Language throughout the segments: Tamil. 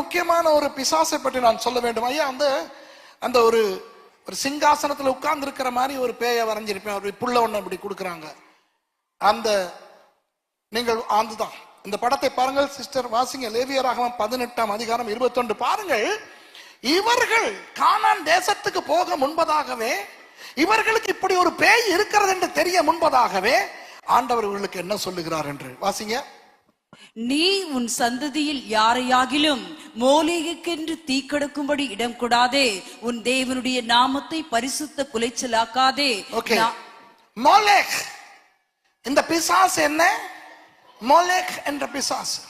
முக்கியமான ஒரு பிசாசை பற்றி நான் சொல்ல வேண்டும். ஐயா அந்த அந்த ஒரு ஒரு சிங்காசனத்தில் உட்கார்ந்து இருக்கிற மாதிரி ஒரு பேயை வரைஞ்சிருப்பேன். ஒரு புள்ள ஒன்று இப்படி கொடுக்குறாங்க. அந்த நீங்கள் ஆந்துதான். இந்த படத்தை பாருங்கள் சிஸ்டர் வாசிங்க. லேவியராகவும் பதினெட்டாம் அதிகாரம் இருபத்தொன்று. பாருங்கள் இவர்கள் கானான் தேசத்துக்கு போக முன்பதாகவே இவர்களுக்கு இப்படி ஒரு பேய் இருக்கிறது என்று தெரிய முன்பதாகவே ஆண்டவர் இவர்களுக்கு என்ன சொல்லுகிறார் என்று. வாசிங்க. நீ உன் சந்ததியில் யாரையாகிலும் மோலேகுக்கென்று தீக்கெடுக்கும்படி இடம் கொடாதே. உன் தேவனுடைய நாமத்தை பரிசுத்த குலைச்சலாக்காதே ஓகே மோலேக் இந்த பிசாசு என்ன? மோலேக் என்ற பிசாசு.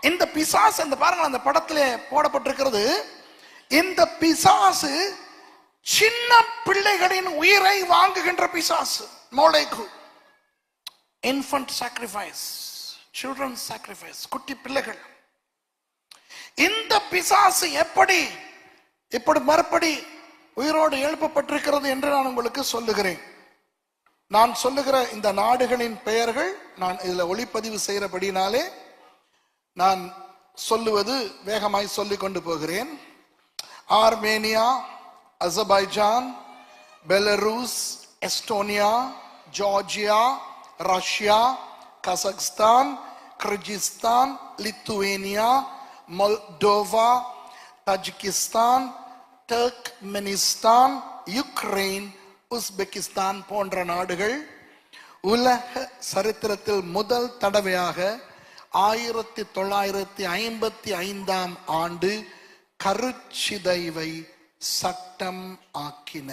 இந்த பிசாசு இந்த பாருங்க அந்த படத்திலே போடப்பட்டிருக்கிறது. இந்த பிசாசு சின்ன பிள்ளைகளின் உயிரை வாங்குகின்ற பிசாசு மோலேக்கு இன்ஃபன்ட் சாக்ரிஃபைஸ் சில்ட்ரன் சாக்ரிஃபைஸ் குட்டி பிள்ளைகள். இந்த பிசாசு எப்படி இப்படி மறுபடி உயிரோடு எழுப்பப்பட்டிருக்கிறது என்று நான் உங்களுக்கு சொல்லுகிறேன். நான் சொல்லுகிற இந்த நாடுகளின் பெயர்கள் நான் இதில் ஒளிப்பதிவு செய்கிறபடினாலே நான் சொல்லுவது வேகமாய் சொல்லி கொண்டு போகிறேன். Armenia Azerbaijan Belarus Estonia Georgia Russia Kazakhstan Kyrgyzstan Lithuania Moldova Tajikistan Turkmenistan Ukraine Uzbekistan போன்ற நாடுகள் உலக சரித்திரத்தில் முதல் தடவையாக ஆயிரத்தி தொள்ளாயிரத்தி ஐம்பத்தி ஐந்தாம் ஆண்டு கருச்சிதைவை சட்டம் ஆக்கின.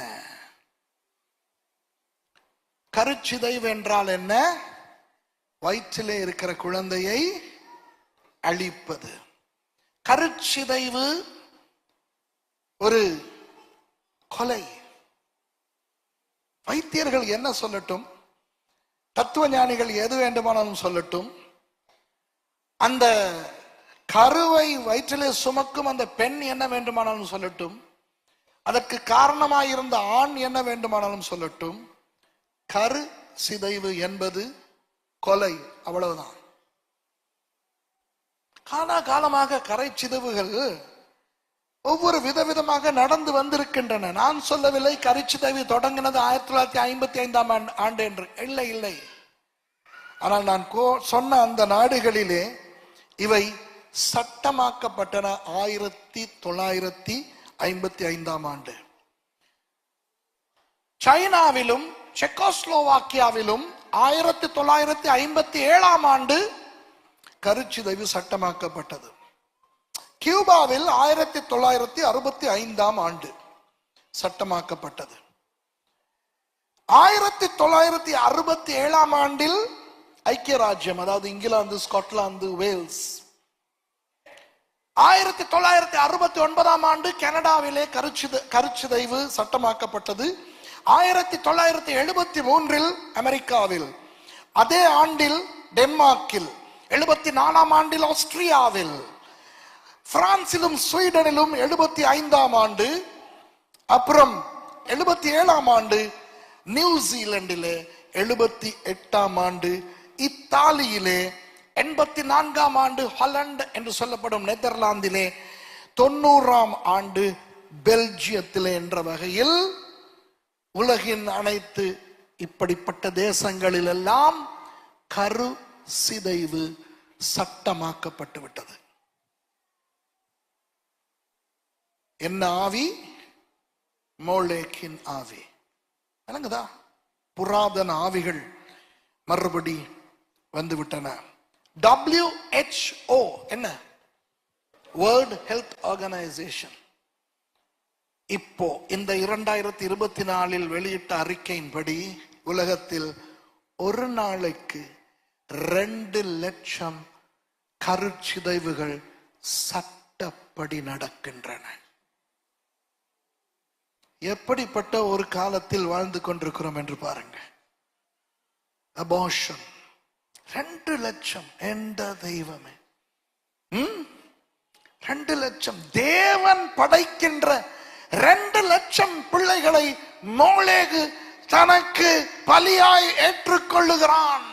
கருச்சிதைவு என்றால் என்ன? வயிற்றிலே இருக்கிற குழந்தையை அழிப்பது. கருச்சிதைவு ஒரு கொலை. வைத்தியர்கள் என்ன சொல்லட்டும்? தத்துவ ஞானிகள் எது வேண்டுமானாலும் சொல்லட்டும். அந்த கருவை வயிற்றிலே சுமக்கும் அந்த பெண் என்ன வேண்டுமானாலும் சொல்லட்டும். அதற்கு காரணமாயிருந்த ஆண் என்ன வேண்டுமானாலும் சொல்லட்டும். கரு சிதைவு என்பது கொலை அவ்வளவுதான். காலா காலமாக கரை சிதவுகள் ஒவ்வொரு விதவிதமாக நடந்து வந்திருக்கின்றன. நான் சொல்லவில்லை கரிச்சிதைவு தொடங்கினது ஆயிரத்தி தொள்ளாயிரத்தி ஐம்பத்தி ஐந்தாம் ஆண்டு- ஆண்டு என்று இல்லை இல்லை. ஆனால் நான் கோ- சொன்ன அந்த நாடுகளிலே இவை சட்டமாக்கப்பட்டன ஆயிரத்தி தொள்ளாயிரத்தி ஐம்பத்தி ஐந்தாம் ஆண்டு. சைனாவிலும் செக்கோஸ்லோவாக்கியாவிலும் ஆயிரத்தி தொள்ளாயிரத்தி ஐம்பத்தி ஏழாம் ஆண்டு கருச்சிதைவு சட்டமாக்கப்பட்டது. கியூபாவில் ஆயிரத்தி தொள்ளாயிரத்தி அறுபத்தி ஐந்தாம் ஆண்டு சட்டமாக்கப்பட்டது. ஆயிரத்தி தொள்ளாயிரத்தி அறுபத்தி ஏழாம் ஆண்டில் ஐக்கிய ராஜ்யம் அதாவது இங்கிலாந்து ஸ்காட்லாந்து வேல்ஸ். ஆயிரத்தி தொள்ளாயிரத்தி அறுபத்தி ஒன்பதாம் ஆண்டு கனடாவிலே கருச்சித கருச்சிதைவு சட்டமாக்கப்பட்டது. ஆயிரத்தி தொள்ளாயிரத்தி எழுபத்தி மூன்றில் அமெரிக்காவில் அதே ஆண்டில் டென்மார்க்கில் எழுபத்தி நாலாம் ஆண்டில் ஆஸ்திரியாவில் பிரான்சிலும் ஸ்வீடனிலும் எழுபத்தி ஐந்தாம் ஆண்டு அப்புறம் எழுபத்தி ஏழாம் ஆண்டு நியூசிலாண்டிலே எழுபத்தி எட்டாம் ஆண்டு இத்தாலியிலே எண்பத்தி நான்காம் ஆண்டு ஹாலண்ட் என்று சொல்லப்படும் நெதர்லாந்திலே தொண்ணூறாம் ஆண்டு பெல்ஜியத்திலே என்ற வகையில் உலகின் அனைத்து இப்படிப்பட்ட தேசங்களில் எல்லாம் கரு சிதைவு சட்டமாக்கப்பட்டு விட்டது. என்ன ஆவி? மோலேக்கின் ஆவி. விளங்குதா? புராதன ஆவிகள் மறுபடி வந்து விட்டன WHO என்ன? வேர்ல்ட் ஹெல்த் ஆர்கனைசேஷன் இப்போ இந்த இரண்டாயிரத்தி இருபத்தி நாலில் வெளியிட்ட அறிக்கையின்படி உலகத்தில் ஒரு நாளைக்கு ரெண்டு லட்சம் கருச்சிதைவுகள் சட்டப்படி நடக்கின்றன. எப்படிப்பட்ட ஒரு காலத்தில் வாழ்ந்து கொண்டிருக்கிறோம் என்று பாருங்க அபார்ஷன் ரெண்டு லட்சம் எந்த தெய்வமே. ரெண்டு லட்சம். தேவன் படைக்கின்ற ரெண்டு லட்சம் பிள்ளைகளை மோளேகு தனக்கு பலியாய் ஏற்றுக்கொள்ளுகிறான்.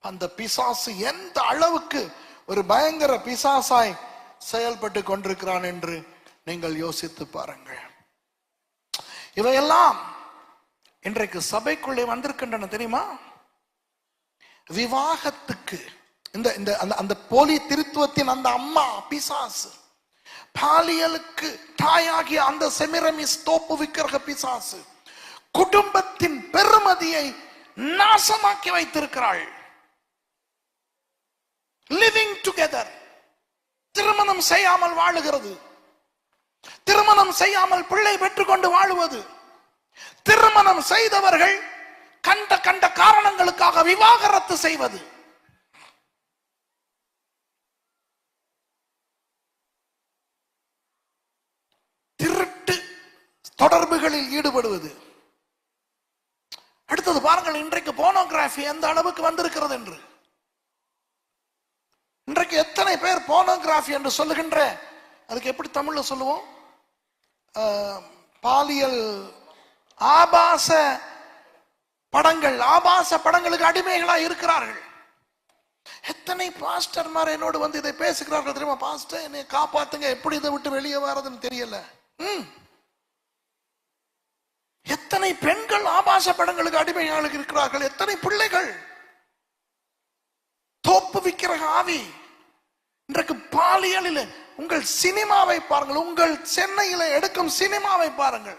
அந்த பிசாசு எந்த அளவுக்கு ஒரு பயங்கர பிசாசாய் செயல்பட்டு கொண்டிருக்கிறான் என்று நீங்கள் யோசித்து பாருங்கள். இவையெல்லாம் இன்றைக்கு சபைக்குள்ளே வந்திருக்கின்றன தெரியுமா? விவாகத்துக்கு இந்த இந்த அந்த அந்த போலி திருத்துவத்தின் அந்த அம்மா பிசாசு. பாலியலுக்கு தாயாகிய அந்த செமிரமிஸ் தோப்பு விக்கிரக பிசாசு குடும்பத்தின் பெருமதியை நாசமாக்கி வைத்திருக்கிறாள். லிவிங் டுகெதர் திருமணம் செய்யாமல் வாழுகிறது. திருமணம் செய்யாமல் பிள்ளை பெற்றுக்கொண்டு வாழுவது. திருமணம் செய்தவர்கள் கண்ட கண்ட காரணங்களுக்காக விவாகரத்து செய்வது. ஈடுபடுவது. அடுத்தது பாருங்கள் இன்றைக்கு போனோகிராஃபி எந்த அளவுக்கு வந்திருக்கிறது என்று. இன்றைக்கு எத்தனை பேர் போனோகிராஃபி என்று சொல்லுகின்ற அதுக்கு எப்படி தமிழ்ல சொல்லுவோம்? பாலியல் ஆபாச படங்கள் ஆபாச படங்களுக்கு அடிமைகளாக இருக்கிறார்கள். எத்தனை பாஸ்டர்மார் என்னோடு வந்து இதை பேசுகிறார்கள் தெரியுமா? பாஸ்டர் என்னை காப்பாத்துங்க எப்படி இதை விட்டு வெளியே வர்றதுன்னு தெரியல. ம். எத்தனை பெண்கள் ஆபாச படங்களுக்கு அடிமையாக இருக்கிறார்கள்? எத்தனை பிள்ளைகள்? தோப்பு விக்கிற ஆவி. இன்றைக்கு பாலியலில் உங்கள் சினிமாவை பாருங்கள். உங்கள் சென்னையில எடுக்கும் சினிமாவை பாருங்கள்.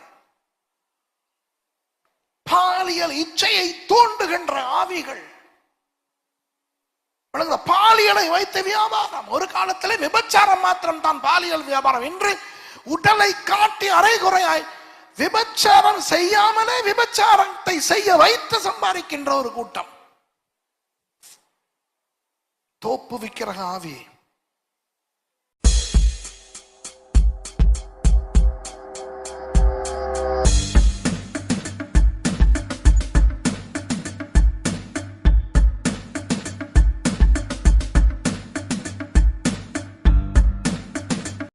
பாலியல் இச்சையை தூண்டுகின்ற ஆவிகள். பாலியலை வைத்த வியாபாரம். ஒரு காலத்திலே விபச்சாரம் மாத்திரம் தான் பாலியல் வியாபாரம். இன்று உடலை காட்டி அரைகுறையாய் விபச்சாரம் செய்யாமலே விபச்சாரத்தை செய்ய வைத்து சம்பாதிக்கின்ற ஒரு கூட்டம். தோப்பு விக்கிரக ஆவி.